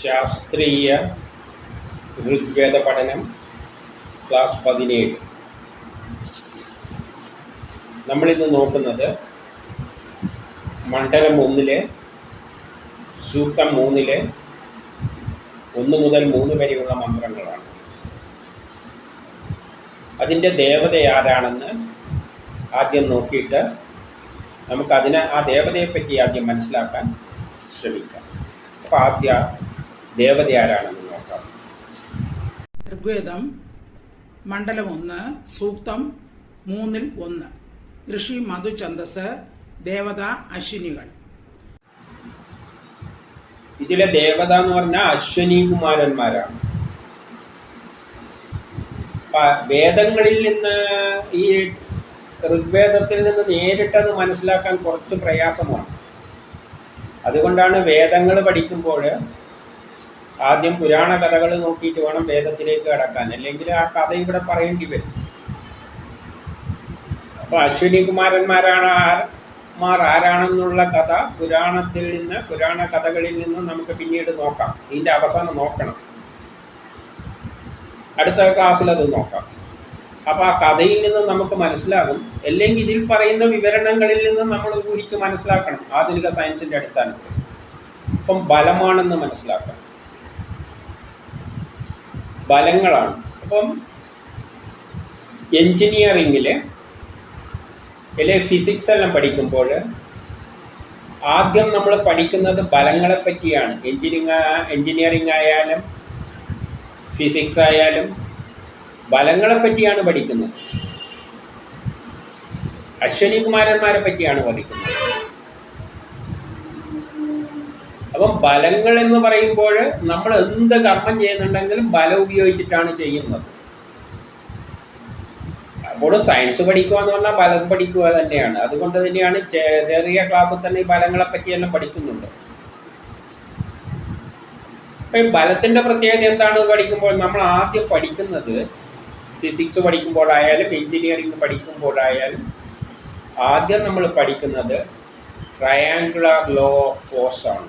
ശാസ്ത്രീയ ഋഗ്വേദ പഠനം ക്ലാസ് പതിനേഴ്. നമ്മളിന്ന് നോക്കുന്നത് മണ്ഡലം ഒന്നിലെ സൂക്തം മൂന്നിലെ ഒന്ന് മുതൽ മൂന്ന് വരെയുള്ള മന്ത്രങ്ങളാണ്. അതിന്റെ ദേവത ആരാണെന്ന് ആദ്യം നോക്കിയിട്ട് നമുക്കതിനെ ആ ദേവതയെപ്പറ്റി ആദ്യം മനസ്സിലാക്കാൻ ശ്രമിക്കാം. അപ്പോൾ ആദ്യ ദേവത ആരാണെന്ന് നോക്കാം. ഋഗ്വേദം മണ്ഡലം ഒന്ന് സൂക്തം മൂന്നിൽ ഒന്ന്. ഋഷി മധുഛന്ദസ് ദേവത അശ്വിനികൾ. ഇതിലെ ദേവത എന്ന് പറഞ്ഞാൽ അശ്വനി കുമാരന്മാരാണ്. വേദങ്ങളിൽ നിന്ന് ഈ ഋഗ്വേദത്തിൽ നിന്ന് നേരിട്ടത് മനസ്സിലാക്കാൻ കുറച്ച് പ്രയാസമാണ്. അതുകൊണ്ടാണ് വേദങ്ങൾ പഠിക്കുമ്പോൾ ആദ്യം പുരാണ കഥകൾ നോക്കിയിട്ട് വേണം വേദത്തിലേക്ക് കടക്കാൻ. അല്ലെങ്കിൽ ആ കഥ ഇവിടെ പറയേണ്ടി വരും. അപ്പോൾ അശ്വിനി കുമാരന്മാരാണ് ആർമാർ ആരാണെന്നുള്ള കഥ പുരാണത്തിൽ നിന്ന് പുരാണ കഥകളിൽ നിന്ന് നമുക്ക് പിന്നീട് നോക്കാം. ഇതിന്റെ അവസാനം നോക്കണം. അടുത്ത ക്ലാസ്സിൽ അത് നോക്കാം. അപ്പോൾ ആ കഥയിൽ നിന്ന് നമുക്ക് മനസ്സിലാകും. അല്ലെങ്കിൽ ഇതിൽ പറയുന്ന വിവരണങ്ങളിൽ നിന്ന് നമ്മൾ ഊഹിച്ച് മനസ്സിലാക്കണം. ആധുനിക സയൻസിന്റെ അടിസ്ഥാനത്തിൽ. ഇപ്പം ബലമാണെന്ന് മനസ്സിലാക്കണം ബലങ്ങളാണ്. അപ്പം എൻജിനീയറിങ്ങിൽ അല്ലെ ഫിസിക്സ് എല്ലാം പഠിക്കുമ്പോൾ ആദ്യം നമ്മൾ പഠിക്കുന്നത് ബലങ്ങളെ പറ്റിയാണ്. എൻജിനീയറിങ് എഞ്ചിനീയറിംഗ് ആയാലും ഫിസിക്സ് ആയാലും ബലങ്ങളെ പറ്റിയാണ് പഠിക്കുന്നത്. അശ്വനി കുമാരന്മാരെ പറ്റിയാണ് പഠിക്കുന്നത്. അപ്പം ഫലങ്ങൾ എന്ന് പറയുമ്പോൾ നമ്മൾ എന്ത് കർമ്മം ചെയ്യുന്നുണ്ടെങ്കിലും ബലം ഉപയോഗിച്ചിട്ടാണ് ചെയ്യുന്നത്. അപ്പോൾ സയൻസ് പഠിക്കുക എന്ന് പറഞ്ഞാൽ ബലം പഠിക്കുക തന്നെയാണ്. അതുകൊണ്ട് തന്നെയാണ് ചെറിയ ക്ലാസ്സിൽ തന്നെ ഈ ബലങ്ങളെ പറ്റിയെല്ലാം പഠിക്കുന്നുണ്ട്. അപ്പം ഈ ബലത്തിന്റെ പ്രത്യേകത എന്താണ് പഠിക്കുമ്പോൾ നമ്മൾ ആദ്യം പഠിക്കുന്നത് ഫിസിക്സ് പഠിക്കുമ്പോഴായാലും എഞ്ചിനീയറിംഗ് പഠിക്കുമ്പോഴായാലും ആദ്യം നമ്മൾ പഠിക്കുന്നത് ട്രയാങ്കുലർ ലോ ഓഫ് ഫോഴ്സ് ആണ്.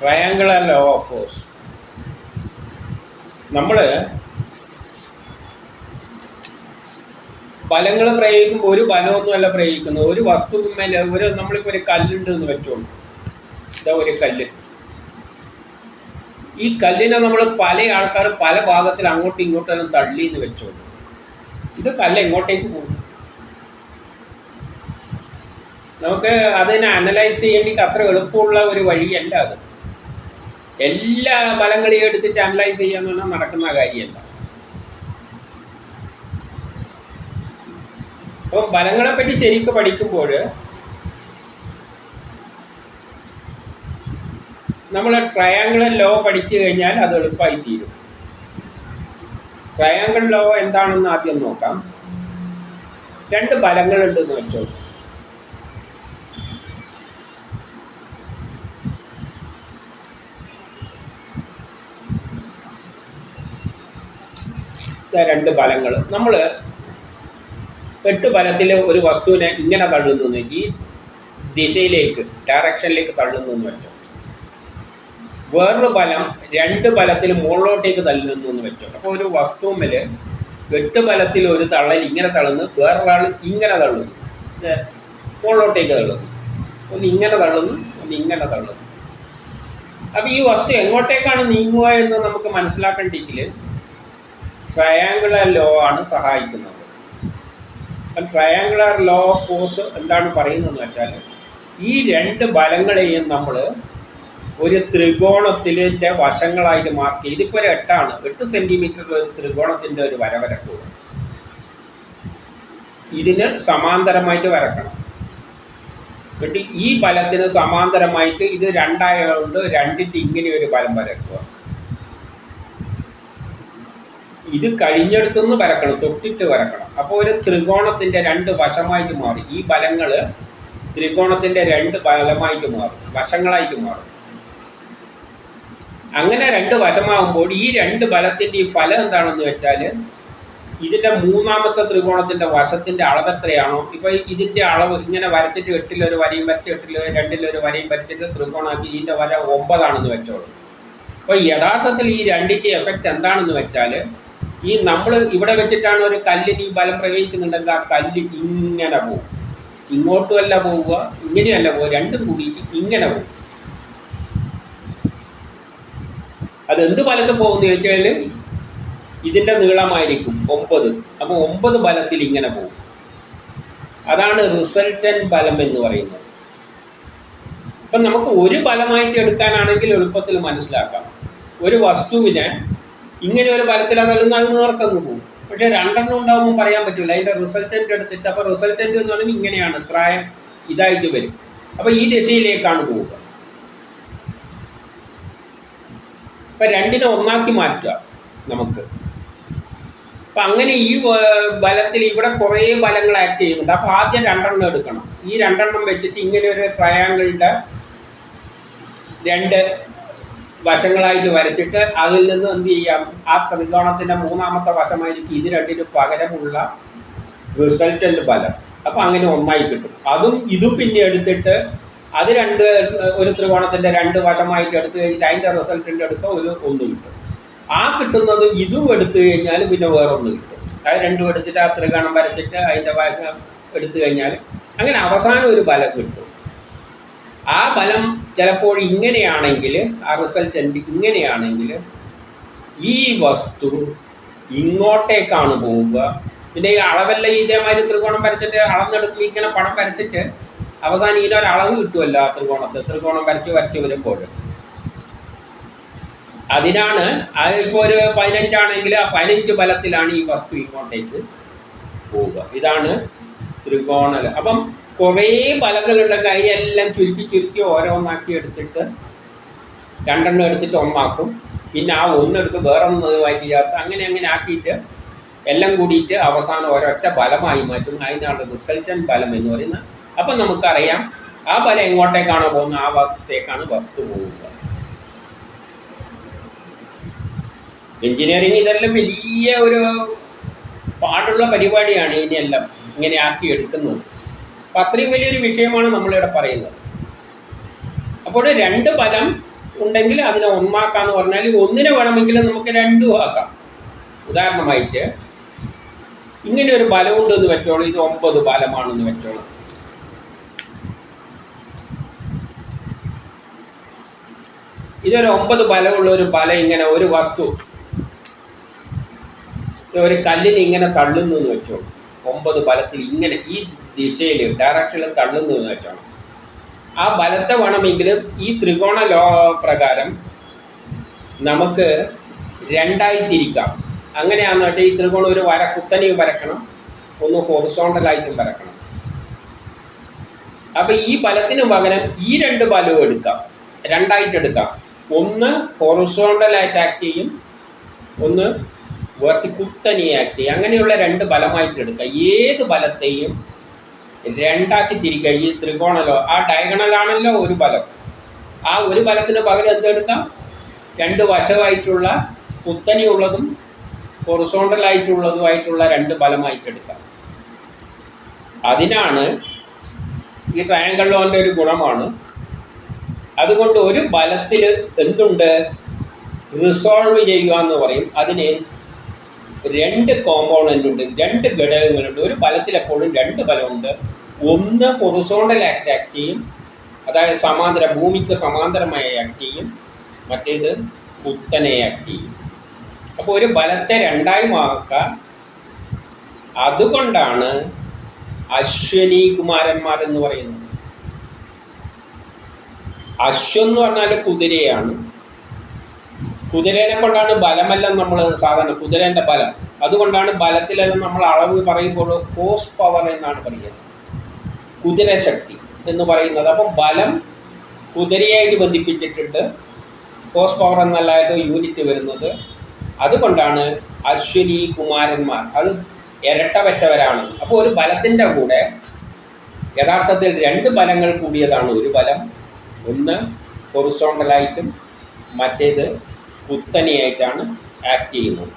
ട്രയാങ്കുലർ ലോ ഓഫ് ഫോഴ്സ് നമ്മൾ ബലങ്ങൾ പ്രയോഗിക്കുമ്പോൾ ഒരു ബലമൊന്നുമല്ല പ്രയോഗിക്കുന്നത്. ഒരു വസ്തുവിന്മേൽ ഒരു നമ്മളിപ്പോൾ ഒരു കല്ലുണ്ട് എന്ന് പറ്റുള്ളൂ. ഇതാ ഒരു കല്ല്. ഈ കല്ലിനെ നമ്മൾ പല ആൾക്കാർ പല ഭാഗത്തിൽ അങ്ങോട്ടും ഇങ്ങോട്ടെല്ലാം തള്ളി എന്ന് വെച്ചോളൂ ഇത് കല്ല് എങ്ങോട്ടേക്ക് പോകും? നമുക്ക് അതിനെ അനലൈസ് ചെയ്യേണ്ടിട്ട് അത്ര എളുപ്പമുള്ള ഒരു വഴിയല്ല അത്. എല്ലാ ബലങ്ങളെയും എടുത്തിട്ട് അനലൈസ് ചെയ്യാന്ന് പറഞ്ഞാൽ നടക്കുന്ന കാര്യമല്ല. അപ്പം ബലങ്ങളെപ്പറ്റി ശരിക്കും പഠിക്കുമ്പോൾ നമ്മൾ ട്രയാങ്കിൾ ലോ പഠിച്ചു കഴിഞ്ഞാൽ അത് എളുപ്പമായി തീരും. ട്രയാങ്കിൾ ലോ എന്താണെന്ന് ആദ്യം നോക്കാം. രണ്ട് ബലങ്ങളുണ്ടെന്ന് വെച്ചോ രണ്ട് ബലങ്ങൾ നമ്മൾ എട്ട് ബലത്തിൽ ഒരു വസ്തുവിനെ ഇങ്ങനെ തള്ളുന്നു ഈ ദിശയിലേക്ക് ഡയറക്ഷനിലേക്ക് തള്ളുന്നു എന്ന് വെച്ചോ. വേറൊരു ബലം രണ്ട് ബലത്തിൽ മുകളിലോട്ടേക്ക് തള്ളുന്നു എന്ന് വെച്ചോ. അപ്പോൾ ഒരു വസ്തുവിൽ എട്ട് ബലത്തിൽ ഒരു തള്ളൽ ഇങ്ങനെ തള്ളുന്നു വേറൊരാൾ ഇങ്ങനെ തള്ളുന്നു. മുകളിലോട്ടേക്ക് തള്ളുന്നു. ഒന്ന് ഇങ്ങനെ തള്ളുന്നു ഒന്ന് ഇങ്ങനെ തള്ളുന്നു. അപ്പോൾ ഈ വസ്തു എങ്ങോട്ടേക്കാണ് നീങ്ങുക എന്ന് നമുക്ക് മനസ്സിലാക്കേണ്ടെങ്കിൽ ട്രയാങ്കുലർ ലോ ആണ് സഹായിക്കുന്നത്. അപ്പം ട്രയാങ്കുലർ ലോ ഓഫ് ഫോഴ്സ് എന്താണ് പറയുന്നത് എന്ന് വെച്ചാൽ ഈ രണ്ട് ബലങ്ങളെയും നമ്മൾ ഒരു ത്രികോണത്തിന്റെ വശങ്ങളായിട്ട് മാർക്ക് ചെയ്ത് ഇതിപ്പോൾ ഒരു എട്ടാണ്. എട്ട് സെന്റിമീറ്ററിൽ ഒരു ത്രികോണത്തിന്റെ ഒരു വര വരക്കുക ഇതിന് സമാന്തരമായിട്ട് വരക്കണം. എന്നിട്ട് ഈ ബലത്തിന് സമാന്തരമായിട്ട് ഇത് രണ്ടായതുകൊണ്ട് രണ്ടിന്റെ ഇങ്ങനെ ഒരു ബലം വരക്കുക. ഇത് കഴിഞ്ഞെടുത്തുനിന്ന് വരക്കണം തൊട്ടിട്ട് വരക്കണം. അപ്പോൾ ഒരു ത്രികോണത്തിന്റെ രണ്ട് വശമായിട്ട് മാറി. ഈ ബലങ്ങൾ ത്രികോണത്തിന്റെ രണ്ട് ബലമായിട്ട് മാറും വശങ്ങളായിട്ട് മാറും. അങ്ങനെ രണ്ട് വശമാകുമ്പോൾ ഈ രണ്ട് ബലത്തിന്റെ ഈ ഫലം എന്താണെന്ന് വെച്ചാൽ ഇതിന്റെ മൂന്നാമത്തെ ത്രികോണത്തിന്റെ വശത്തിന്റെ അളവ് എത്രയാണോ ഇപ്പൊ ഇതിന്റെ അളവ് ഇങ്ങനെ വരച്ചിട്ട് എട്ടിലൊരു വരയും വരച്ച് എട്ടിലൊരു രണ്ടിലൊരു വരയും വരച്ചിട്ട് ത്രികോണമാക്കി ഇതിന്റെ വര ഒമ്പതാണെന്ന് വെച്ചോളൂ. അപ്പോൾ യഥാർത്ഥത്തിൽ ഈ രണ്ടിന്റെ എഫക്റ്റ് എന്താണെന്ന് വെച്ചാൽ ഈ നമ്മൾ ഇവിടെ വെച്ചിട്ടാണ് ഒരു കല്ലിന് ഈ ബലം പ്രയോഗിക്കുന്നുണ്ടെങ്കിൽ ആ കല്ല് ഇങ്ങനെ പോകും ഇങ്ങോട്ടുമല്ല പോവുക ഇങ്ങനെയല്ല പോവുക രണ്ടും കൂടിയിട്ട് ഇങ്ങനെ പോകും അതെന്ത് ബലത്തിൽ പോകുന്നു ചോദിച്ചാൽ ഇതിന്റെ നീളമായിരിക്കും ഒമ്പത്. അപ്പോൾ ഒമ്പത് ബലത്തിൽ ഇങ്ങനെ പോകും അതാണ് റിസൾട്ടൻ ബലം എന്ന് പറയുന്നത്. അപ്പം നമുക്ക് ഒരു ബലമായിട്ട് എടുക്കാനാണെങ്കിൽ എളുപ്പത്തിൽ മനസ്സിലാക്കാം. ഒരു വസ്തുവിനെ ഇങ്ങനെ ഒരു ഫലത്തിൽ അതല്ലെന്ന് അത് പോകും. പക്ഷേ രണ്ടെണ്ണം ഉണ്ടാകുമ്പോൾ പറയാൻ പറ്റില്ല അതിന്റെ റിസൾട്ടന്റ് എടുത്തിട്ട് അപ്പോൾ റിസൾട്ടന്റ് എന്ന് പറയുമ്പോൾ ഇങ്ങനെയാണ്. പ്രായം ഇതായിട്ട് വരും. അപ്പോൾ ഈ ദിശയിലേക്കാണ് പോവുക. അപ്പം രണ്ടിനെ ഒന്നാക്കി മാറ്റുക നമുക്ക്. അപ്പം അങ്ങനെ ഈ ബലത്തിൽ ഇവിടെ കുറേ ബലങ്ങൾ ആക്ട് ചെയ്യുന്നുണ്ട്. അപ്പോൾ ആദ്യം രണ്ടെണ്ണം എടുക്കണം. ഈ രണ്ടെണ്ണം വെച്ചിട്ട് ഇങ്ങനെ ഒരു ട്രയാങ്കിളിന്റെ രണ്ട് വശങ്ങളായിട്ട് വരച്ചിട്ട് അതിൽ നിന്ന് എന്ത് ചെയ്യാം? ആ ത്രികോണത്തിന്റെ മൂന്നാമത്തെ വശമായിരിക്കും ഇത് രണ്ടിനും പകരമുള്ള റിസൾട്ടന്റ് ഫലം. അപ്പം അങ്ങനെ ഒന്നായി കിട്ടും. അതും ഇതും പിന്നെ എടുത്തിട്ട് അത് രണ്ട് ഒരു ത്രികോണത്തിന്റെ രണ്ട് വശമായിട്ട് എടുത്തു കഴിഞ്ഞിട്ട് അതിന്റെ റിസൾട്ടിന്റെ അടുത്ത് ഒരു ഒന്ന് കിട്ടും. ആ കിട്ടുന്നത് ഇതും എടുത്തു കഴിഞ്ഞാൽ പിന്നെ വേറെ ഒന്ന് കിട്ടും. അത് രണ്ടും എടുത്തിട്ട് ആ ത്രികോണം വരച്ചിട്ട് അതിന്റെ വശം എടുത്തു കഴിഞ്ഞാൽ അങ്ങനെ അവസാനം ഒരു ഫലം കിട്ടും. ആ ബലം ചിലപ്പോൾ ഇങ്ങനെയാണെങ്കിൽ ആ റിസൾട്ട് ഇങ്ങനെയാണെങ്കിൽ ഈ വസ്തു ഇങ്ങോട്ടേക്കാണ് പോവുക. പിന്നെ ഈ അളവെല്ലാം ഇതേമാതിരി ത്രികോണം വരച്ചിട്ട് അളന്നെടുക്കും ഇങ്ങനെ പണം വരച്ചിട്ട് അവസാനം ഇതിനൊരു അളവ് കിട്ടുമല്ലോ ആ ത്രികോണത്തെ ത്രികോണം വരച്ച് വരച്ച് വരുമ്പോൾ. അതിനാണ് അതിപ്പോൾ ഒരു പതിനഞ്ചാണെങ്കിൽ ആ പതിനഞ്ച് ബലത്തിലാണ് ഈ വസ്തു ഇങ്ങോട്ടേക്ക് പോവുക. ഇതാണ് ത്രികോണൽ. അപ്പം കുറേ ബലങ്ങളുള്ള കൈയെല്ലാം ചുരുക്കി ചുരുക്കി ഓരോന്നാക്കി എടുത്തിട്ട് രണ്ടെണ്ണം എടുത്തിട്ട് ഒന്നാക്കും. പിന്നെ ആ ഒന്നെടുത്ത് വേറൊന്നും ഒന്നുമായിട്ട് ചേർത്ത് അങ്ങനെ അങ്ങനെ ആക്കിയിട്ട് എല്ലാം കൂടിയിട്ട് അവസാനം ഒരൊറ്റ ബലമായി മാറ്റും. അതിനാണ് റിസൾട്ടൻ ബലം എന്ന് പറയുന്നത്. അപ്പം നമുക്കറിയാം ആ ബലം എങ്ങോട്ടേക്കാണോ പോകുന്നത്? ആ വസ്തുക്കാണ് വസ്തു പോകുന്നത്. എഞ്ചിനീയറിംഗ് ഇതെല്ലാം വലിയ ഒരു പാടുള്ള പരിപാടിയാണ് ഇതിനെല്ലാം ഇങ്ങനെ ആക്കി എടുക്കുന്നത്. അപ്പം അത്രയും വലിയൊരു വിഷയമാണ് നമ്മളിവിടെ പറയുന്നത്. അപ്പോൾ രണ്ട് ഫലം ഉണ്ടെങ്കിൽ അതിനെ ഒന്നാക്കാന്ന് പറഞ്ഞാൽ ഒന്നിനെ വേണമെങ്കിൽ നമുക്ക് രണ്ടും ആക്കാം. ഉദാഹരണമായിട്ട് ഇങ്ങനെ ഒരു ബലമുണ്ട് എന്ന് വെച്ചോളൂ ഇത് ഒമ്പത് ഫലമാണെന്ന് വെച്ചോളൂ. ഇതൊരു ഒമ്പത് ഫലമുള്ള ഒരു ഫലം ഇങ്ങനെ ഒരു വസ്തു ഒരു കല്ലിന് ഇങ്ങനെ തള്ളുന്നു എന്ന് വെച്ചോളൂ. ഒമ്പത് ബലത്തിൽ ഇങ്ങനെ ഈ ദിശയിൽ ഡയറക്ഷനിൽ തള്ളുന്നു എന്ന് വെച്ചോളൂ ആ ബലത്തെ വേണമെങ്കിൽ ഈ ത്രികോണ ലോ പ്രകാരം നമുക്ക് രണ്ടായി തിരിക്കാം. അങ്ങനെയാണെന്ന് വെച്ചാൽ ഈ ത്രികോണം ഒരു വര കുത്തനെയും വരക്കണം ഒന്ന് ഹോറിസോണ്ടലായിട്ടും വരക്കണം. അപ്പോൾ ഈ ബലത്തിന് പകരം ഈ രണ്ട് ബലവും എടുക്കാം. രണ്ടായിട്ട് എടുക്കാം. ഒന്ന് ഹോറിസോണ്ടലായിട്ട് ആക്ട് ചെയ്യും ഒന്ന് വേർട്ടി കുത്തനെയാക്കി. ആക്ട് ചെയ്യും അങ്ങനെയുള്ള രണ്ട് ബലമായിട്ട് എടുക്കുക. ഏത് ബലത്തെയും രണ്ടാക്കി തിരിക്കുക. ഈ ത്രികോണലോ ആ ഡയഗണലാണല്ലോ ഒരു ബലം. ആ ഒരു ബലത്തിന് പകരം എന്തെടുക്കാം രണ്ട് വശമായിട്ടുള്ള കുത്തനെയുള്ളതും ഹൊറിസോണ്ടലായിട്ടുള്ളതുമായിട്ടുള്ള രണ്ട് ബലമായിട്ട് എടുക്കാം അതിനാണ് ഈ ട്രയാങ്കിൾ ലോന്റെ ഒരു ഗുണമാണ്. അതുകൊണ്ട് ഒരു ബലത്തിൽ എന്തുണ്ട്? റിസോൾവ് ചെയ്യുക എന്ന് പറയും. അതിന് രണ്ട് കോമ്പോണന്റ് ഉണ്ട് രണ്ട് ഘടകങ്ങളുണ്ട്. ഒരു ബലത്തിൽ എപ്പോഴും രണ്ട് ബലമുണ്ട് ഒന്ന് ഹൊറിസോണ്ടൽ ആക്ട് ആക്ട് ചെയ്യും. അതായത് സമാന്തര ഭൂമിക്ക് സമാന്തരമായി ആക്ട് ചെയ്യും. മറ്റേത് കുത്തനെ ആക്ട് ചെയ്യും. അപ്പോൾ ഒരു ബലത്തെ രണ്ടായി മാക്കാൻ അതുകൊണ്ടാണ് അശ്വനി കുമാരന്മാർ എന്ന് പറയുന്നത്. അശ്വം എന്ന് പറഞ്ഞാൽ കുതിരയാണ്. കുതിരേനെ കൊണ്ടാണ് ബലമെല്ലാം നമ്മൾ സാധാരണ കുതിരേന്റെ ബലം. അതുകൊണ്ടാണ് ബലത്തിലെല്ലാം നമ്മൾ അളവ് പറയുമ്പോൾ ഹോസ് പവർ എന്നാണ് പറയുന്നത്. കുതിരശക്തി എന്ന് പറയുന്നത്. അപ്പം ബലം കുതിരയായിട്ട് ബന്ധിപ്പിച്ചിട്ടുണ്ട്. ഹോസ് പവർ എന്നല്ലായിട്ട് യൂണിറ്റ് വരുന്നത്. അതുകൊണ്ടാണ് അശ്വിനി കുമാരന്മാർ. അത് ഇരട്ടവറ്റവരാണ്. അപ്പോൾ ഒരു ബലത്തിന്റെ കൂടെ യഥാർത്ഥത്തിൽ രണ്ട് ബലങ്ങൾ കൂടിയതാണ് ഒരു ബലം. ഒന്ന് ഹൊറിസോണ്ടലായിട്ടും മറ്റേത് കുത്തനെയായിട്ടാണ് ആക്ട് ചെയ്യുന്നത്.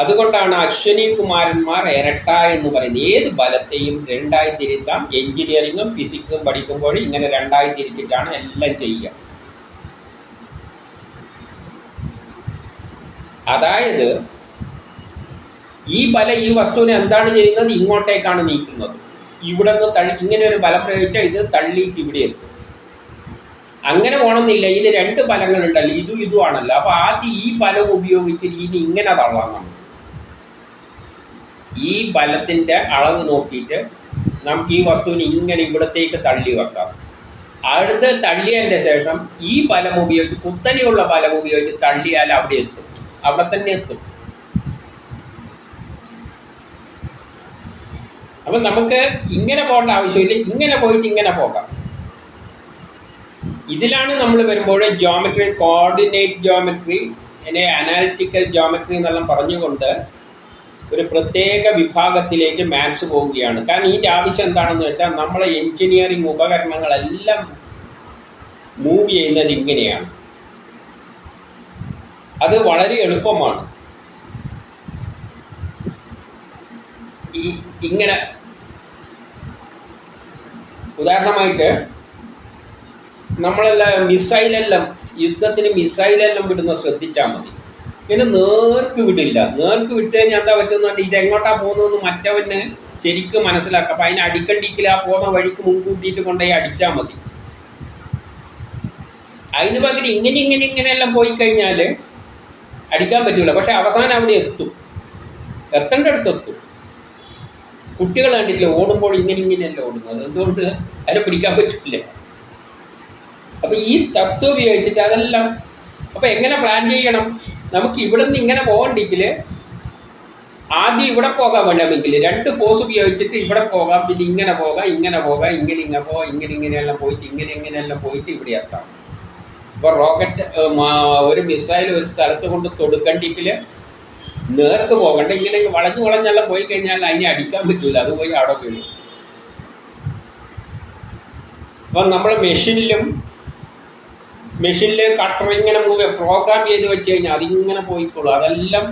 അതുകൊണ്ടാണ് അശ്വനി കുമാരന്മാർ ഇരട്ട എന്ന് പറയുന്നത്. ഏത് ബലത്തെയും രണ്ടായി തിരുത്താം. എഞ്ചിനീയറിങ്ങും ഫിസിക്സും പഠിക്കുമ്പോൾ ഇങ്ങനെ രണ്ടായി തിരിച്ചിട്ടാണ് എല്ലാം ചെയ്യുക. അതായത് ഈ ബലം ഈ വസ്തുവിനെ എന്താണ് ചെയ്യുന്നത്? ഇങ്ങോട്ടേക്കാണ് നീക്കുന്നത്. ഇവിടെ നിന്ന് തള്ളി ഇങ്ങനെ ഒരു ബലം പ്രയോഗിച്ചാൽ ഇത് തള്ളിയിട്ട് ഇവിടെ എത്തും. അങ്ങനെ പോകണമെന്നില്ല ഇതിൽ രണ്ട് ഫലങ്ങളുണ്ടല്ലോ. ഇതും ഇതും ആണല്ലോ. അപ്പൊ ആദ്യം ഈ ഫലം ഉപയോഗിച്ച് ഇനി ഇങ്ങനെ തള്ളാം നമുക്ക് ഈ ബലത്തിന്റെ അളവ് നോക്കിയിട്ട് നമുക്ക് ഈ വസ്തുവിന് ഇങ്ങനെ ഇവിടത്തേക്ക് തള്ളി വെക്കാം. അടുത്ത് തള്ളിയതിന്റെ ശേഷം ഈ ഫലം ഉപയോഗിച്ച് കുത്തനെയുള്ള ഫലം ഉപയോഗിച്ച് തള്ളിയാൽ അവിടെ എത്തും. അവിടെ തന്നെ എത്തും. അപ്പം നമുക്ക് ഇങ്ങനെ പോകേണ്ട ആവശ്യമില്ല. ഇങ്ങനെ പോയിട്ട് ഇങ്ങനെ പോകാം. ഇതിലാണ് നമ്മൾ വരുമ്പോൾ ജോമെട്രി കോർഡിനേറ്റ് ജോമെട്രി അല്ലെ അനാലിറ്റിക്കൽ ജോമെട്രി എന്നെല്ലാം പറഞ്ഞുകൊണ്ട് ഒരു പ്രത്യേക വിഭാഗത്തിലേക്ക് മാത്സ് പോവുകയാണ്. കാരണം ഇതിന്റെ ആവശ്യം എന്താണെന്ന് വെച്ചാൽ നമ്മളെ എഞ്ചിനീയറിംഗ് ഉപകരണങ്ങളെല്ലാം മൂവ് ചെയ്യുന്നത് ഇങ്ങനെയാണ്. അത് വളരെ എളുപ്പമാണ്. ഈ ഇങ്ങനെ ഉദാഹരണമായിട്ട് നമ്മളെല്ലാം മിസൈലെല്ലാം യുദ്ധത്തിന് മിസൈലെല്ലാം വിടുന്ന ശ്രദ്ധിച്ചാൽ മതി. പിന്നെ നേർക്ക് വിടില്ല. നേർക്ക് വിട്ട് കഴിഞ്ഞാൽ എന്താ പറ്റുന്നുണ്ട് ഇത് എങ്ങോട്ടാ പോകുന്നതെന്ന് മറ്റവന് ശരിക്കും മനസ്സിലാക്കുക അപ്പം അതിനെ അടിക്കണ്ടിക്കില്ല ആ പോകുന്ന വഴിക്ക് മുൻകൂട്ടിയിട്ട് കൊണ്ടുപോയി അടിച്ചാൽ മതി. അതിന് പകരം ഇങ്ങനെ ഇങ്ങനെ ഇങ്ങനെയെല്ലാം പോയി കഴിഞ്ഞാൽ അടിക്കാൻ പറ്റില്ല പക്ഷെ അവസാനം അവിടെ എത്തും. എത്തേണ്ട അടുത്ത് എത്തും കുട്ടികൾ കണ്ടിട്ടില്ല? ഓടുമ്പോൾ ഇങ്ങനെ ഇങ്ങനെയല്ല ഓടുന്നത്? എന്തുകൊണ്ട്? അതിനെ പിടിക്കാൻ പറ്റില്ല. അപ്പൊ ഈ തത്വം ഉപയോഗിച്ചിട്ട് അതെല്ലാം അപ്പോൾ എങ്ങനെ പ്ലാൻ ചെയ്യണം? നമുക്ക് ഇവിടെ നിന്ന് ഇങ്ങനെ പോകണ്ടെങ്കിൽ ആദ്യം ഇവിടെ പോകാൻ വേണമെങ്കിൽ രണ്ട് ഫോഴ്സ് ഉപയോഗിച്ചിട്ട് ഇവിടെ പോകാം പിന്നെ ഇങ്ങനെ പോകാം ഇങ്ങനെ പോകാം ഇങ്ങനെ ഇങ്ങനെ പോകാം ഇങ്ങനെ ഇങ്ങനെയെല്ലാം പോയിട്ട് ഇങ്ങനെ ഇങ്ങനെയെല്ലാം പോയിട്ട് ഇവിടെ എത്താം. ഇപ്പോൾ റോക്കറ്റ് ഒരു മിസൈൽ ഒരു സ്ഥലത്ത് കൊണ്ട് തൊടുക്കണ്ടെങ്കിൽ നേർക്ക് പോകണ്ട. ഇങ്ങനെ വളഞ്ഞു വളഞ്ഞെല്ലാം പോയി കഴിഞ്ഞാൽ അതിനെ അടിക്കാൻ പറ്റില്ല അത് പോയി അവിടെ വീഴും. അപ്പം നമ്മൾ മെഷീനിലും മെഷീനിൽ കട്ടർ ഇങ്ങനെ മൂവ് പ്രോഗ്രാം ചെയ്ത് വെച്ച് കഴിഞ്ഞാൽ അതിങ്ങനെ പോയിക്കോളും. അതെല്ലാം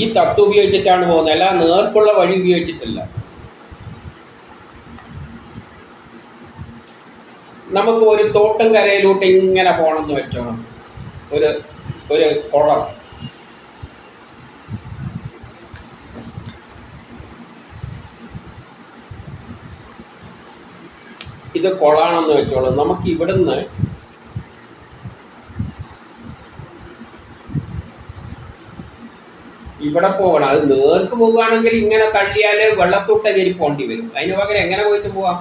ഈ തത്വം ഉപയോഗിച്ചിട്ടാണ് പോകുന്നത്. അല്ല നേർക്കുള്ള വഴി ഉപയോഗിച്ചിട്ടല്ല. നമുക്ക് ഒരു തോട്ടം കരയിലോട്ട് ഇങ്ങനെ പോകണമെന്ന് വെച്ചോണം ഒരു ഒരു കുളം. ഇത് കൊളാണെന്ന് വെച്ചോളൂ. നമുക്ക് ഇവിടുന്ന് ഇവിടെ പോകണം. അത് നേർക്ക് പോകുകയാണെങ്കിൽ ഇങ്ങനെ തള്ളിയാൽ വെള്ളത്തൂട്ട കയറി പോണ്ടി വരും. അതിന് പകരം എങ്ങനെ പോയിട്ട് പോവാം?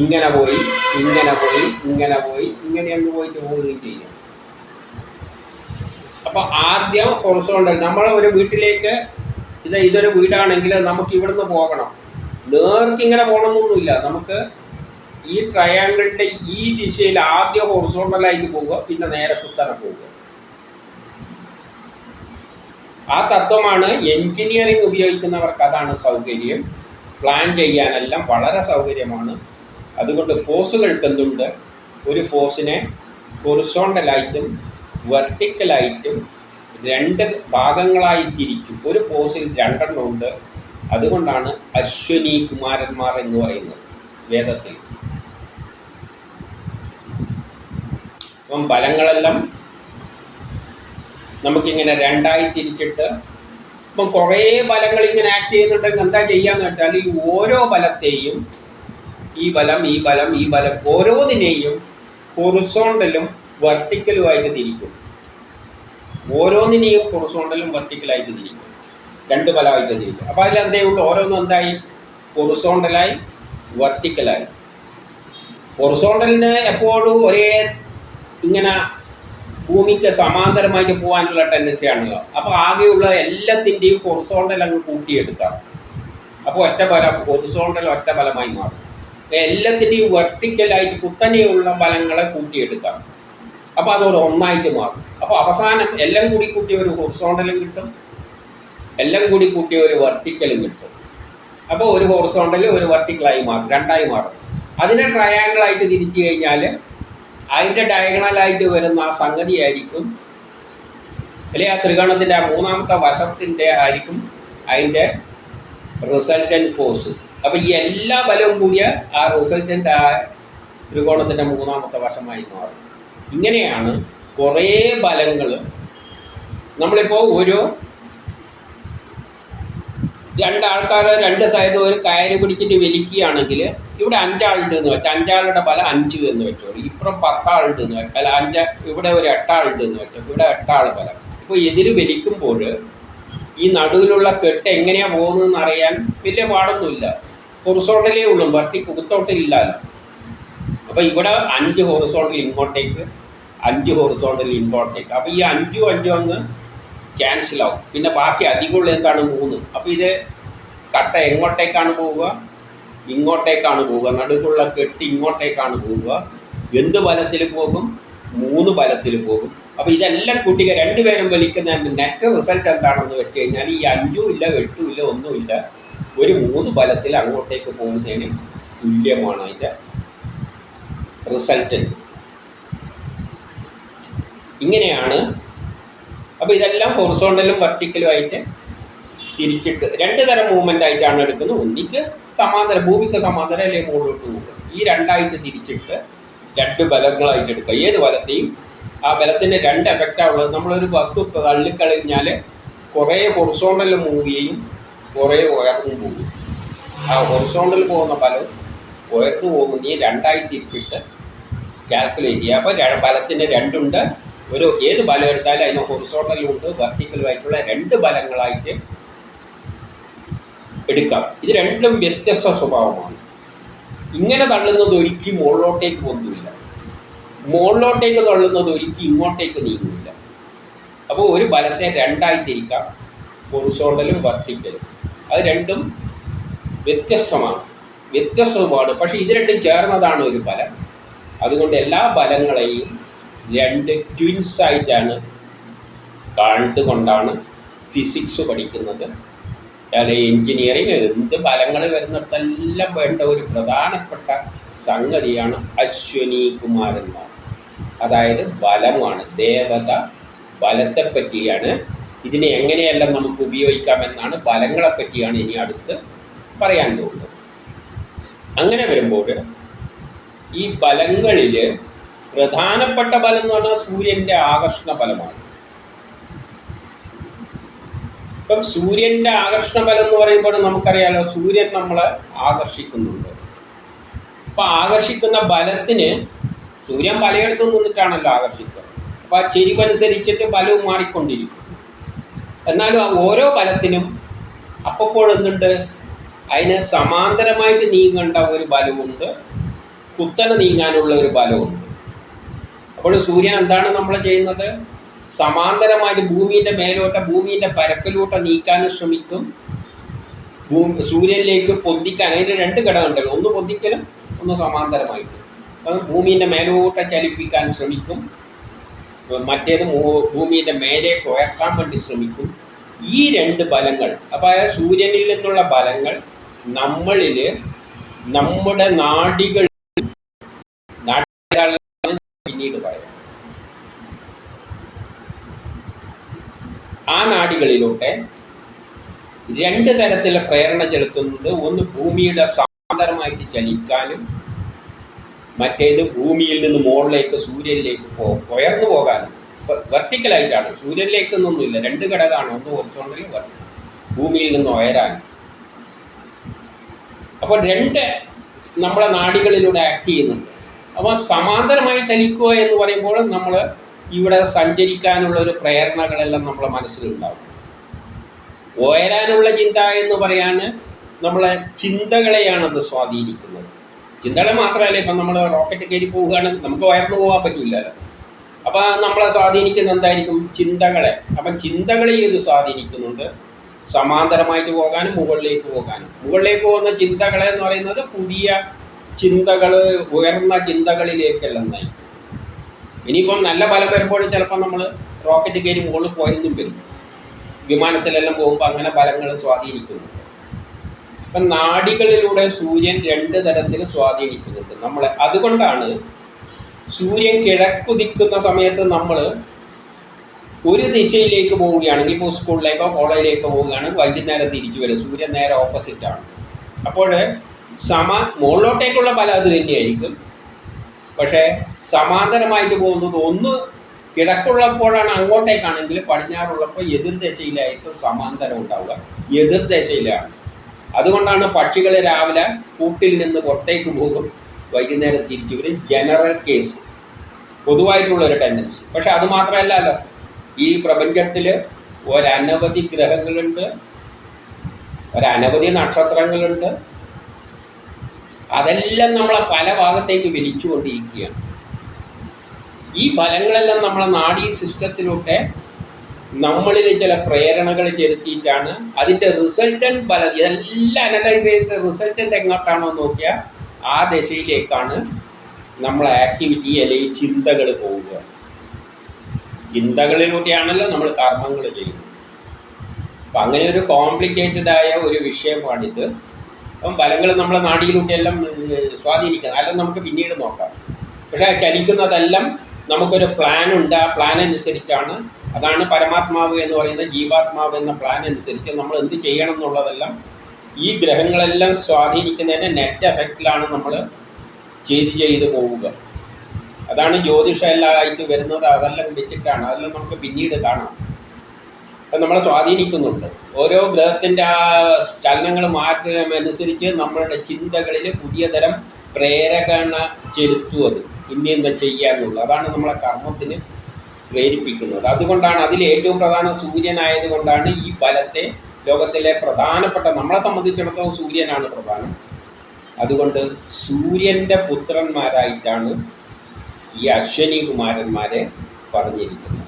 ഇങ്ങനെ പോയി ഇങ്ങനെ പോയി ഇങ്ങനെ പോയി ഇങ്ങനെ അങ്ങ് പോയിട്ട് പോവുകയും ചെയ്യും. അപ്പൊ ആദ്യം ഹൊറിസോണ്ടൽ നമ്മൾ ഒരു വീട്ടിലേക്ക് ഇത് ഇതൊരു വീടാണെങ്കിൽ നമുക്ക് ഇവിടുന്ന് പോകണം. നേർക്ക് ഇങ്ങനെ പോകണമെന്നൊന്നുമില്ല നമുക്ക് ഈ ട്രയാങ്കിളിന്റെ ഈ ദിശയിൽ ആദ്യം ഹൊറിസോണ്ടലായിട്ട് പോവുക പിന്നെ നേരെ കുത്തനെ പോവുക ആ തത്വമാണ് എൻജിനീയറിംഗ് ഉപയോഗിക്കുന്നവർക്ക് അതാണ് സൗകര്യം. പ്ലാൻ ചെയ്യാനെല്ലാം വളരെ സൗകര്യമാണ്. അതുകൊണ്ട് ഫോഴ്സുകൾക്ക് എന്തുണ്ട്? ഒരു ഫോഴ്സിനെ ഹൊറിസോണ്ടലായിട്ടും വെർട്ടിക്കലായിട്ടും രണ്ട് ഭാഗങ്ങളായി തിരിക്കും. ഒരു ഫോഴ്സിൽ രണ്ടെണ്ണം ഉണ്ട്. അതുകൊണ്ടാണ് അശ്വനി കുമാരന്മാർ എന്ന് പറയുന്നത് വേദത്തിൽ. അപ്പം ഫലങ്ങളെല്ലാം നമുക്കിങ്ങനെ രണ്ടായി തിരിച്ചിട്ട് ഇപ്പം കുറേ ഫലങ്ങൾ ഇങ്ങനെ ആക്ട് ചെയ്യുന്നുണ്ടെങ്കിൽ എന്താ ചെയ്യാന്ന് വെച്ചാൽ ഈ ഓരോ ഫലത്തെയും ഈ ഫലം ഈ ഫലം ഈ ഫലം ഓരോന്നിനെയും ഹൊറിസോണ്ടലും വെർട്ടിക്കലുമായിട്ട് തിരിക്കും. ഓരോന്നിനെയും ഹൊറിസോണ്ടലും വെർട്ടിക്കലായിട്ട് തിരിക്കും. രണ്ട് ഫലമായിട്ട് തിരിക്കും. അപ്പോൾ അതിലെന്തേ ഉള്ളൂ? ഓരോന്നും എന്തായി? ഹൊറിസോണ്ടലായി വെർട്ടിക്കലായി ഹൊറിസോണ്ടലിന് എപ്പോഴും ഒരേ ഇങ്ങനെ ഭൂമിക്ക് സമാന്തരമായിട്ട് പോകാനുള്ള ടെൻഡൻസി ആണല്ലോ. അപ്പോൾ ആകെയുള്ള എല്ലാത്തിന്റെയും ഹൊറിസോണ്ടൽ അങ്ങ് കൂട്ടിയെടുക്കാം. അപ്പോൾ ഒറ്റ ബലം ഹൊറിസോണ്ടൽ ഒറ്റ ബലമായി മാറും. എല്ലാത്തിന്റെയും വെർട്ടിക്കലായിട്ട് കുത്തനെയുള്ള ബലങ്ങളെ കൂട്ടിയെടുക്കാം. അപ്പോൾ അതൊരു ഒന്നായിട്ട് മാറും. അപ്പോൾ അവസാനം എല്ലാം കൂടി കൂട്ടിയ ഒരു ഹൊറിസോണ്ടലും കിട്ടും. എല്ലാം കൂടി കൂട്ടിയ ഒരു വെർട്ടിക്കലും കിട്ടും. അപ്പോൾ ഒരു ഹൊറിസോണ്ടൽ ഒരു വെർട്ടിക്കലായി മാറും രണ്ടായി മാറും. അതിനെ ട്രയാങ്കിളായിട്ട് തിരിച്ചു കഴിഞ്ഞാൽ അതിന്റെ ഡയഗണലായിട്ട് വരുന്ന ആ സംഗതിയായിരിക്കും. അല്ലെ? ആ ത്രികോണത്തിന്റെ ആ മൂന്നാമത്തെ വശത്തിന്റെ ആയിരിക്കും അതിന്റെ റിസൾട്ടന്റ് ഫോഴ്സ് അപ്പോൾ ഈ എല്ലാ ബലവും കൂടിയ ആ റിസൾട്ടന്റ് ആ ത്രികോണത്തിന്റെ മൂന്നാമത്തെ വശമായി മാറും. ഇങ്ങനെയാണ് കുറേ ബലങ്ങൾ നമ്മളിപ്പോൾ ഒരു രണ്ടാൾക്കാർ രണ്ട് സൈഡ് ഒരു കയറി പിടിച്ചിട്ട് വലിക്കുകയാണെങ്കിൽ ഇവിടെ അഞ്ചാളുണ്ട് എന്ന് വെച്ചാൽ അഞ്ചാളുടെ ബലം അഞ്ച് എന്ന് വെച്ചോളൂ. ഇപ്പുറം പത്താളുണ്ട് എന്ന് വെച്ചാൽ അഞ്ച ഇവിടെ ഒരു എട്ടാളുണ്ട് എന്ന് വെച്ചാൽ ഇവിടെ എട്ടാൾ ബലം. ഇപ്പോൾ എതിര് വലിക്കുമ്പോൾ ഈ നടുവിലുള്ള കെട്ട് എങ്ങനെയാണ് പോകുന്നതെന്ന് അറിയാൻ വലിയ പാടൊന്നുമില്ല. ഹൊറിസോണ്ടലേ ഉള്ളൂ വർത്തി പുറത്തോട്ടില്ലല്ലോ അപ്പോൾ ഇവിടെ അഞ്ച് ഹൊറിസോണ്ടൽ ഇങ്ങോട്ടേക്ക് അഞ്ച് ഹൊറിസോണ്ടൽ ഇങ്ങോട്ടേക്ക്. അപ്പോൾ ഈ അഞ്ചും അഞ്ചും അങ്ങ് ക്യാൻസൽ ആവും. പിന്നെ ബാക്കി അധികമുള്ള എന്താണ് മൂന്ന്? അപ്പോൾ ഇത് കട്ട എങ്ങോട്ടേക്കാണ് പോവുക? ഇങ്ങോട്ടേക്കാണ് പോവുക. നടുക്കുള്ള കെട്ടി ഇങ്ങോട്ടേക്കാണ് പോവുക. എന്ത് ബലത്തിൽ പോകും? മൂന്ന് ബലത്തിൽ പോകും. അപ്പോൾ ഇതെല്ലാം കൂട്ടിക രണ്ടുപേരും വലിക്കുന്ന നെറ്റ് റിസൾട്ട് എന്താണെന്ന് വെച്ച് കഴിഞ്ഞാൽ ഈ അഞ്ചും ഇല്ല എട്ടും ഇല്ല ഒന്നുമില്ല ഒരു മൂന്ന് ബലത്തിൽ അങ്ങോട്ടേക്ക് പോകുന്നതിന് തുല്യമാണ് അതിന്റെ റിസൾട്ട് ഇങ്ങനെയാണ്. അപ്പോൾ ഇതെല്ലാം ഹൊറിസോണ്ടലും വർട്ടിക്കലും ആയിട്ട് തിരിച്ചിട്ട് രണ്ട് തരം മൂവ്മെന്റ് ആയിട്ടാണ് എടുക്കുന്നത്. ഒന്നിക്ക് സമാന്തര ഭൂമിക്ക് സമാന്തര അല്ലെങ്കിൽ മുകളിലോട്ട് പോകുക. ഈ രണ്ടായിട്ട് തിരിച്ചിട്ട് രണ്ട് ബലങ്ങളായിട്ട് എടുക്കുക. ഏത് ബലത്തെയും? ആ ബലത്തിന്റെ രണ്ട് എഫക്റ്റാണ് ഉള്ളത്. നമ്മളൊരു വസ്തു തള്ളിക്കളഞ്ഞാൽ കുറേ ഹൊറിസോണ്ടൽ മൂവ് ചെയ്യും കുറേ ഉയർന്നും പോകും. ആ ഹൊറിസോണ്ടൽ പോകുന്ന ബലം ഉയർന്നു പോകുന്ന ഈ രണ്ടായി തിരിച്ചിട്ട് കാൽക്കുലേറ്റ് ചെയ്യുക. അപ്പോൾ ബലത്തിന്റെ രണ്ടുണ്ട്. ഒരു ഏത് ബലം എടുത്താലും അതിന് ഹൊറിസോണ്ടലുണ്ട് ഉണ്ട് വെർട്ടിക്കലും ആയിട്ടുള്ള രണ്ട് ബലങ്ങളായിട്ട് എടുക്കാം. ഇത് രണ്ടും വ്യത്യസ്ത സ്വഭാവമാണ്. ഇങ്ങനെ തള്ളുന്നത് ഒരിക്കലും മുകളിലോട്ടേക്ക് പോകുന്നില്ല മുകളിലോട്ടേക്ക് തള്ളുന്നത് ഒരിക്കലും ഇങ്ങോട്ടേക്ക് നീങ്ങുന്നില്ല. അപ്പോൾ ഒരു ബലത്തെ രണ്ടായി തിരിക്കാം. ഹൊറിസോണ്ടലും വർട്ടിക്കലും. അത് രണ്ടും വ്യത്യസ്തമാണ്. വ്യത്യസ്തമാണ് പക്ഷേ ഇത് രണ്ടും ചേർന്നതാണ് ഒരു ബലം. അതുകൊണ്ട് എല്ലാ ബലങ്ങളെയും രണ്ട് ട്വിൻസ് ആയിട്ടാണ് കണ്ടുകൊണ്ടാണ് ഫിസിക്സ് പഠിക്കുന്നത്. അല്ലെ എൻജിനീയറിങ് എന്ത് ഫലങ്ങൾ വരുന്നിടത്തെല്ലാം വേണ്ട ഒരു പ്രധാനപ്പെട്ട സംഗതിയാണ് അശ്വനി കുമാരന്മാർ. അതായത് ബലമാണ് ദേവത ബലത്തെ പറ്റിയാണ്. ഇതിനെ എങ്ങനെയെല്ലാം നമുക്ക് ഉപയോഗിക്കാമെന്നാണ് ബലങ്ങളെ പറ്റിയാണ് ഇനി അടുത്ത് പറയാൻ പോകുന്നത്. അങ്ങനെ വരുമ്പോൾ ഈ ബലങ്ങളിൽ പ്രധാനപ്പെട്ട ബലം എന്ന് പറഞ്ഞാൽ സൂര്യന്റെ ആകർഷണ ബലമാണ് ഇപ്പം സൂര്യന്റെ ആകർഷണ ബലം എന്ന് പറയുമ്പോൾ നമുക്കറിയാലോ സൂര്യൻ നമ്മളെ ആകർഷിക്കുന്നുണ്ട്. അപ്പം ആകർഷിക്കുന്ന ബലത്തിന് സൂര്യൻ പലയിടത്തും നിന്നിട്ടാണല്ലോ ആകർഷിക്കുക. അപ്പോൾ ആ ചെരിവനുസരിച്ചിട്ട് ബലവും മാറിക്കൊണ്ടിരിക്കും. എന്നാലും ആ ഓരോ ബലത്തിനും അപ്പോൾ എന്തുണ്ട്? അതിന് സമാന്തരമായിട്ട് നീങ്ങേണ്ട ഒരു ബലമുണ്ട് കുത്തനെ നീങ്ങാനുള്ള ഒരു ബലമുണ്ട് അപ്പോൾ സൂര്യൻ എന്താണ് നമ്മൾ ചെയ്യുന്നത്? സമാന്തരമായിട്ട് ഭൂമിയുടെ മേലോട്ട് ഭൂമിയുടെ പരപ്പിലോട്ട് നീക്കാനും ശ്രമിക്കും. ഭൂമി സൂര്യനിലേക്ക് പൊന്തിക്കാൻ അതിന് രണ്ട് ഘടകമുണ്ടല്ലോ. ഒന്ന് പൊന്തിക്കലും ഒന്ന് സമാന്തരമായിട്ട്. അപ്പം ഭൂമിയുടെ മേലോട്ട് ചലിപ്പിക്കാൻ ശ്രമിക്കും. മറ്റേത് ഭൂമിയുടെ മേലെ ഉയർത്താൻ വേണ്ടി ശ്രമിക്കും. ഈ രണ്ട് ബലങ്ങൾ അപ്പോൾ ആ സൂര്യനിൽ നിന്നുള്ള ബലങ്ങൾ നമ്മളിൽ നമ്മുടെ നാടികൾ പിന്നീട് പറയാം ആ നാഡികളിലൂടെ രണ്ട് തരത്തിലുള്ള പ്രേരണ ചെലുത്തുന്നുണ്ട്. ഒന്ന് ഭൂമിയുടെ സാന്ദ്രമായിട്ട് ചലിക്കാനും മറ്റേത് ഭൂമിയിൽ നിന്ന് മുകളിലേക്ക് സൂര്യനിലേക്ക് പോ ഉയർന്നു പോകാനും. വെർട്ടിക്കലായിട്ടാണ്. സൂര്യനിലേക്ക് നിന്നൊന്നുമില്ല രണ്ട് ഘടകമാണ്. ഒന്ന് ഹൊറിസോണ്ടലി ഭൂമിയിൽ നിന്ന് ഉയരാൻ അപ്പോൾ രണ്ട് നമ്മളെ നാടികളിലൂടെ ആക്ട് ചെയ്യുന്നുണ്ട്. അപ്പോൾ സമാന്തരമായി ചലിക്കുക എന്ന് പറയുമ്പോൾ നമ്മൾ ഇവിടെ സഞ്ചരിക്കാനുള്ള ഒരു പ്രേരണകളെല്ലാം നമ്മളെ മനസ്സിലുണ്ടാവും. ഉയരാനുള്ള ചിന്ത എന്ന് പറയാന് നമ്മളെ ചിന്തകളെയാണ് അത് സ്വാധീനിക്കുന്നത്. ചിന്തകളെ മാത്രമല്ല ഇപ്പം നമ്മൾ റോക്കറ്റ് കയറി പോവുകയാണെങ്കിൽ നമുക്ക് ഉയർന്നു പോകാൻ പറ്റില്ലല്ലോ. അപ്പോൾ നമ്മളെ സ്വാധീനിക്കുന്ന എന്തായിരിക്കും? ചിന്തകളെ. അപ്പം ചിന്തകളെ ഇത് സ്വാധീനിക്കുന്നുണ്ട്. സമാന്തരമായിട്ട് പോകാനും മുകളിലേക്ക് പോകാനും. മുകളിലേക്ക് പോകുന്ന ചിന്തകളെ എന്ന് പറയുന്നത് പുതിയ ചിന്തകൾ ഉയർന്ന ചിന്തകളിലേക്കെല്ലാം നയിക്കും. ഇനിയിപ്പം നല്ല ബലം വരുമ്പോൾ ചിലപ്പോൾ നമ്മൾ റോക്കറ്റ് കയറി മുകളിൽ പോയെന്നും വരും. വിമാനത്തിലെല്ലാം പോകുമ്പോൾ അങ്ങനെ ബലങ്ങൾ സ്വാധീനിക്കുന്നു അപ്പം നാടികളിലൂടെ സൂര്യൻ രണ്ട് തരത്തിൽ സ്വാധീനിക്കുന്നുണ്ട്. നമ്മൾ അതുകൊണ്ടാണ് സൂര്യൻ കിഴക്കുതിക്കുന്ന സമയത്ത് നമ്മൾ ഒരു ദിശയിലേക്ക് പോവുകയാണെങ്കിൽ ഇപ്പോൾ സ്കൂളിലേക്കോ കോളേജിലേക്കോ പോവുകയാണെങ്കിൽ വൈകുന്നേരം തിരിച്ചു വരും. സൂര്യൻ നേരെ ഓപ്പോസിറ്റാണ് അപ്പോൾ സമ മുകളിലോട്ടേക്കുള്ള ബലം അത് തന്നെയായിരിക്കും. പക്ഷേ സമാന്തരമായിട്ട് പോകുന്നത് ഒന്ന് കിഴക്കുള്ളപ്പോഴാണ് അങ്ങോട്ടേക്കാണെങ്കിൽ പടിഞ്ഞാറുള്ളപ്പോൾ എതിർദിശയിലായിരിക്കും സമാന്തരം ഉണ്ടാവുക. എതിർദിശയിലാണ് അതുകൊണ്ടാണ് പക്ഷികൾ രാവിലെ കൂട്ടിൽ നിന്ന് പുറത്തേക്ക് പോകും. വൈകുന്നേരം തിരിച്ചു വരും ജനറൽ കേസ്. പൊതുവായിട്ടുള്ളൊരു ടെൻഡൻസി പക്ഷെ അത് മാത്രമല്ലല്ലോ. ഈ പ്രപഞ്ചത്തിൽ ഒരനവധി ഗ്രഹങ്ങളുണ്ട്. ഒരനവധി നക്ഷത്രങ്ങളുണ്ട്. അതെല്ലാം നമ്മളെ പല ഭാഗത്തേക്ക് വലിച്ചുകൊണ്ടിരിക്കുകയാണ്. ഈ ഫലങ്ങളെല്ലാം നമ്മളെ നാഡീ സിസ്റ്റത്തിലൂടെ നമ്മളിൽ ചില പ്രേരണകൾ ചെലുത്തിയിട്ടാണ്. അതിന്റെ റിസൾട്ടന്റ് ഫല ഇതെല്ലാം അനലൈസ് ചെയ്തിട്ട് റിസൾട്ടന്റ് എങ്ങോട്ടാണോ നോക്കിയാൽ ആ ദശയിലേക്കാണ് നമ്മളെ ആക്ടിവിറ്റി അല്ലെങ്കിൽ ചിന്തകൾ പോവുക. ചിന്തകളിലൂടെയാണല്ലോ നമ്മൾ കർമ്മങ്ങൾ ചെയ്യുന്നത്. അപ്പം അങ്ങനെ ഒരു കോംപ്ലിക്കേറ്റഡ് ആയ ഒരു വിഷയമാണിത്. അപ്പം ഫലങ്ങൾ നമ്മളെ നാടിയിലൂടെയെല്ലാം സ്വാധീനിക്കുന്നത് അതെല്ലാം നമുക്ക് പിന്നീട് നോക്കാം. പക്ഷേ ചലിക്കുന്നതെല്ലാം നമുക്കൊരു പ്ലാൻ ഉണ്ട്. ആ പ്ലാൻ അനുസരിച്ചാണ്. അതാണ് പരമാത്മാവ് എന്ന് പറയുന്ന ജീവാത്മാവ് എന്ന പ്ലാൻ അനുസരിച്ച് നമ്മൾ എന്ത് ചെയ്യണം എന്നുള്ളതെല്ലാം ഈ ഗ്രഹങ്ങളെല്ലാം സ്വാധീനിക്കുന്നതിന്റെ നെറ്റ് എഫക്റ്റിലാണ് നമ്മൾ ചെയ്ത് ചെയ്ത് പോവുക. അതാണ് ജ്യോതിഷ എല്ലാം ആയിട്ട് വരുന്നത്. അതെല്ലാം വെച്ചിട്ടാണ്. അതെല്ലാം നമുക്ക് പിന്നീട് കാണാം. നമ്മളെ സ്വാധീനിക്കുന്നുണ്ട്. ഓരോ ഗ്രഹത്തിന്റെ ആ ചലനങ്ങൾ മാറ്റുന്നതനുസരിച്ച് നമ്മളുടെ ചിന്തകളിൽ പുതിയ തരം പ്രേരകണ ചെലുത്തുന്നത് ഇനി എന്താ ചെയ്യാന്നുള്ളത്. അതാണ് നമ്മളെ കർമ്മത്തിന് പ്രേരിപ്പിക്കുന്നത്. അതുകൊണ്ടാണ് അതിൽ ഏറ്റവും പ്രധാന സൂര്യനായതുകൊണ്ടാണ് ഈ ഫലത്തെ ലോകത്തിലെ പ്രധാനപ്പെട്ട നമ്മളെ സംബന്ധിച്ചിടത്തോളം സൂര്യനാണ് പ്രധാനം. അതുകൊണ്ട് സൂര്യന്റെ പുത്രന്മാരായിട്ടാണ് ഈ അശ്വനി കുമാരന്മാരെ പറഞ്ഞിരിക്കുന്നത്.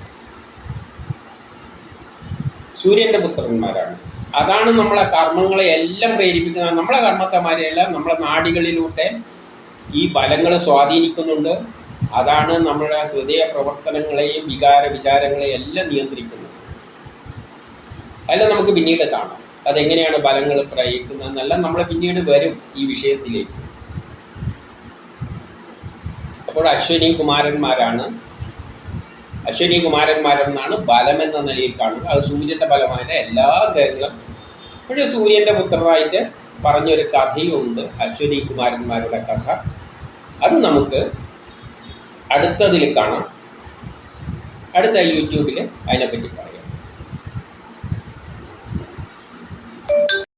സൂര്യന്റെ പുത്രന്മാരാണ്. അതാണ് നമ്മളെ കർമ്മങ്ങളെ എല്ലാം പ്രേരിപ്പിക്കുന്നത്. നമ്മളെ കർമ്മത്തമാരെയെല്ലാം നമ്മളെ നാടികളിലൂടെ ഈ ഫലങ്ങൾ സ്വാധീനിക്കുന്നുണ്ട്. അതാണ് നമ്മുടെ ഹൃദയ പ്രവർത്തനങ്ങളെയും വികാര വിചാരങ്ങളെയും എല്ലാം നിയന്ത്രിക്കുന്നത്. അതെല്ലാം നമുക്ക് പിന്നീട് കാണാം. അതെങ്ങനെയാണ് ഫലങ്ങൾ പ്രയോഗിക്കുന്നതെന്നെല്ലാം നമ്മൾ പിന്നീട് വരും ഈ വിഷയത്തിലേക്ക്. അപ്പോൾ അശ്വനി കുമാരന്മാരാണ് അശ്വനി കുമാരന്മാരെന്നാണ് ബലം എന്ന നിലയിൽ കാണുന്നത്. അത് സൂര്യന്റെ ബലമായിട്ട് എല്ലാ ഗ്രഹങ്ങളും പക്ഷേ സൂര്യന്റെ പുത്രനായിട്ട് പറഞ്ഞൊരു കഥയുണ്ട് അശ്വനി കുമാരന്മാരുടെ കഥ. അത് നമുക്ക് അടുത്തതിൽ കാണാം. അടുത്ത യൂട്യൂബിൽ അതിനെപ്പറ്റി പറയാം.